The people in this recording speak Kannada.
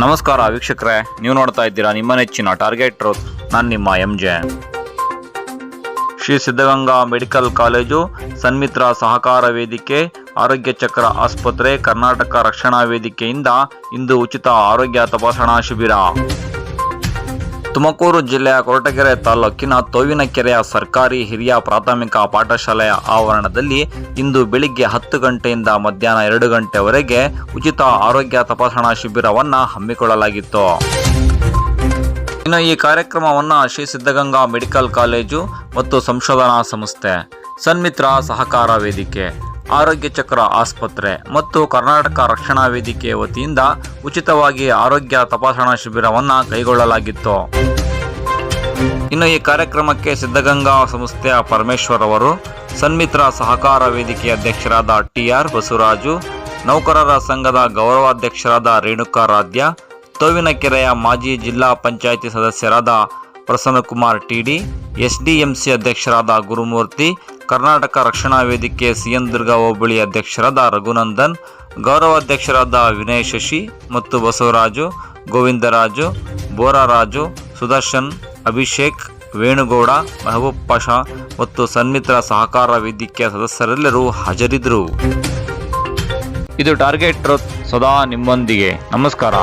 ನಮಸ್ಕಾರ ವೀಕ್ಷಕರೇ, ನೀವು ನೋಡ್ತಾ ಇದ್ದೀರಾ ನಿಮ್ಮ ನೆಚ್ಚಿನ ಟಾರ್ಗೆಟ್ ಟ್ರೋತ್ ನಾನು ನಿಮ್ಮ M J Shri Siddaganga medical college ಸನ್ಮಿತ್ರ ಸಹಕಾರ ವೇದಿಕೆ, ಆರೋಗ್ಯ ಚಕ್ರ ಆಸ್ಪತ್ರೆ, ಕರ್ನಾಟಕ ರಕ್ಷಣಾ ವೇದಿಕೆಯಿಂದ ಇಂದು ಉಚಿತ ಆರೋಗ್ಯ ತಪಾಸಣಾ ಶಿಬಿರ. ತುಮಕೂರು ಜಿಲ್ಲೆಯ ಕೊರಟಗೆರೆ ತಾಲೂಕಿನ ತೋವಿನಕೆರೆಯ ಸರ್ಕಾರಿ ಹಿರಿಯ ಪ್ರಾಥಮಿಕ ಪಾಠಶಾಲೆಯ ಆವರಣದಲ್ಲಿ ಇಂದು ಬೆಳಿಗ್ಗೆ ಹತ್ತು ಗಂಟೆಯಿಂದ ಮಧ್ಯಾಹ್ನ ಎರಡು ಗಂಟೆವರೆಗೆ ಉಚಿತ ಆರೋಗ್ಯ ತಪಾಸಣಾ ಶಿಬಿರವನ್ನು ಹಮ್ಮಿಕೊಳ್ಳಲಾಗಿತ್ತು. ಇನ್ನು ಈ ಕಾರ್ಯಕ್ರಮವನ್ನು ಶ್ರೀ ಸಿದ್ಧಗಂಗಾ ಮೆಡಿಕಲ್ ಕಾಲೇಜು ಮತ್ತು ಸಂಶೋಧನಾ ಸಂಸ್ಥೆ ಸನ್ಮಿತ್ರ ಸಹಕಾರ ವೇದಿಕೆ ಆರೋಗ್ಯ ಚಕ್ರ ಆಸ್ಪತ್ರೆ ಮತ್ತು ಕರ್ನಾಟಕ ರಕ್ಷಣಾ ವೇದಿಕೆ ವತಿಯಿಂದ ಉಚಿತವಾಗಿ ಆರೋಗ್ಯ ತಪಾಸಣಾ ಶಿಬಿರವನ್ನು ಕೈಗೊಳ್ಳಲಾಗಿತ್ತು. ಇನ್ನು ಈ ಕಾರ್ಯಕ್ರಮಕ್ಕೆ ಸಿದ್ಧಗಂಗಾ ಸಂಸ್ಥೆಯ ಪರಮೇಶ್ವರ್ ಅವರು, ಸನ್ಮಿತ್ರ ಸಹಕಾರ ವೇದಿಕೆ ಅಧ್ಯಕ್ಷರಾದ ಟಿ ಆರ್ ಬಸವರಾಜು, ನೌಕರರ ಸಂಘದ ಗೌರವಾಧ್ಯಕ್ಷರಾದ ರೇಣುಕಾರಾಧ್ಯ ತೋವಿನಕೆರೆಯ ಮಾಜಿ ಜಿಲ್ಲಾ ಪಂಚಾಯಿತಿ ಸದಸ್ಯರಾದ ಪ್ರಸನ್ನಕುಮಾರ್ ಟಿಡಿ ಎಸ್ಡಿಎಂಸಿ ಅಧ್ಯಕ್ಷರಾದ ಗುರುಮೂರ್ತಿ ಕರ್ನಾಟಕ ರಕ್ಷಣಾ ವೇದಿಕೆ ಸಿಎನ್ ದುರ್ಗಾ ಹೋಬಳಿ ಅಧ್ಯಕ್ಷರಾದ ರಘುನಂದನ್ ಗೌರವಾಧ್ಯಕ್ಷರಾದ ವಿನಯ್ ಶಶಿ ಮತ್ತು ಬಸವರಾಜು, ಗೋವಿಂದರಾಜು, ಬೋರಾರಾಜು, ಸುದರ್ಶನ್, ಅಭಿಷೇಕ್, ವೇಣುಗೌಡ, ಮೆಹಬೂಬ್ ಪಾಷಾ ಮತ್ತು ಸನ್ಮಿತ್ರ ಸಹಕಾರ ವೇದಿಕೆಯ ಸದಸ್ಯರೆಲ್ಲರೂ ಹಾಜರಿದ್ದರು. ಇದು ಟಾರ್ಗೆಟ್ ಸದಾ ನಿಮ್ಮೊಂದಿಗೆ. ನಮಸ್ಕಾರ.